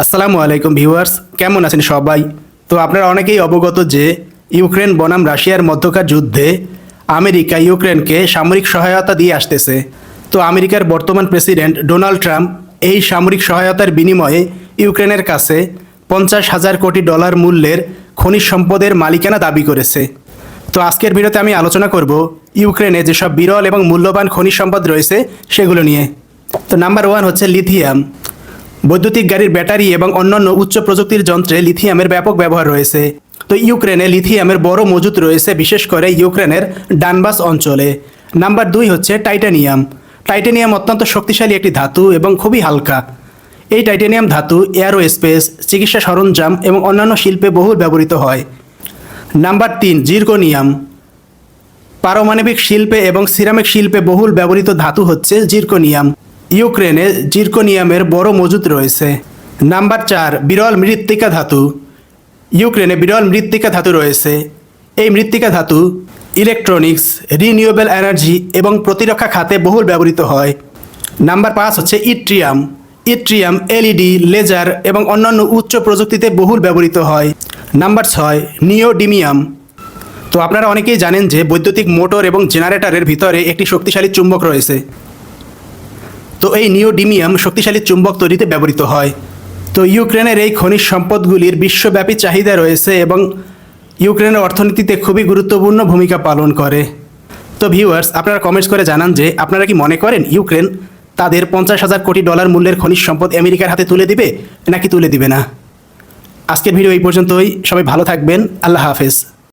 আসসালামু আলাইকুম ভিউয়ার্স, কেমন আছেন সবাই? তো আপনারা অনেকেই অবগত যে ইউক্রেন বনাম রাশিয়ার মধ্যকার যুদ্ধে আমেরিকা ইউক্রেনকে সামরিক সহায়তা দিয়ে আসতেছে। তো আমেরিকার বর্তমান প্রেসিডেন্ট ডোনাল্ড ট্রাম্প এই সামরিক সহায়তার বিনিময়ে ইউক্রেনের কাছে পঞ্চাশ হাজার কোটি ডলার মূল্যের খনিজ সম্পদের মালিকানা দাবি করেছে। তো আজকের ভিডিওতে আমি আলোচনা করব ইউক্রেনে যেসব বিরল এবং মূল্যবান খনিজ সম্পদ রয়েছে সেগুলো নিয়ে। তো নাম্বার ওয়ান হচ্ছে লিথিয়াম। বৈদ্যুতিক গাড়ির ব্যাটারি এবং অন্যান্য উচ্চ প্রযুক্তির যন্ত্রে লিথিয়ামের ব্যাপক ব্যবহার রয়েছে। তো ইউক্রেনে লিথিয়ামের বড় মজুত রয়েছে, বিশেষ করে ইউক্রেনের ডানবাস অঞ্চলে। নাম্বার দুই হচ্ছে টাইটানিয়াম। টাইটানিয়াম অত্যন্ত শক্তিশালী একটি ধাতু এবং খুবই হালকা। এই টাইটানিয়াম ধাতু এয়ারোস্পেস, চিকিৎসা সরঞ্জাম এবং অন্যান্য শিল্পে বহুল ব্যবহৃত হয়। নাম্বার তিন, জিরকোনিয়াম। পারমাণবিক শিল্পে এবং সিরামিক শিল্পে বহুল ব্যবহৃত ধাতু হচ্ছে জিরকোনিয়াম। ইউক্রেনে জিরকোনিয়ামের বড় মজুত রয়েছে। নাম্বার চার, বিরল মৃত্তিকা ধাতু। ইউক্রেনে বিরল মৃত্তিকা ধাতু রয়েছে। এই মৃত্তিকা ধাতু ইলেকট্রনিক্স, রিনিউয়েবল এনার্জি এবং প্রতিরক্ষা খাতে বহুল ব্যবহৃত হয়। নাম্বার পাঁচ হচ্ছে ইট্রিয়াম। ইট্রিয়াম, এলইডি, লেজার এবং অন্যান্য উচ্চ প্রযুক্তিতে বহুল ব্যবহৃত হয়। নাম্বার ছয়, নিওডিমিয়াম। তো আপনারা অনেকেই জানেন যে বৈদ্যুতিক মোটর এবং জেনারেটরের ভিতরে একটি শক্তিশালী চুম্বক রয়েছে। তো এই নিওডিমিয়াম শক্তিশালী চুম্বক তৈরিতে ব্যবহৃত হয়। তো ইউক্রেনের এই খনিজ সম্পদগুলির বিশ্বব্যাপী চাহিদা রয়েছে এবং ইউক্রেনের অর্থনীতিতে খুবই গুরুত্বপূর্ণ ভূমিকা পালন করে। তো ভিউয়ার্স, আপনারা কমেন্টস করে জানান যে আপনারা কি মনে করেন ইউক্রেন তাদের পঞ্চাশ হাজার কোটি ডলার মূল্যের খনিজ সম্পদ আমেরিকার হাতে তুলে দিবে নাকি তুলে দিবে না? আজকের ভিডিও এই পর্যন্তই। সবাই ভালো থাকবেন। আল্লাহ হাফেজ।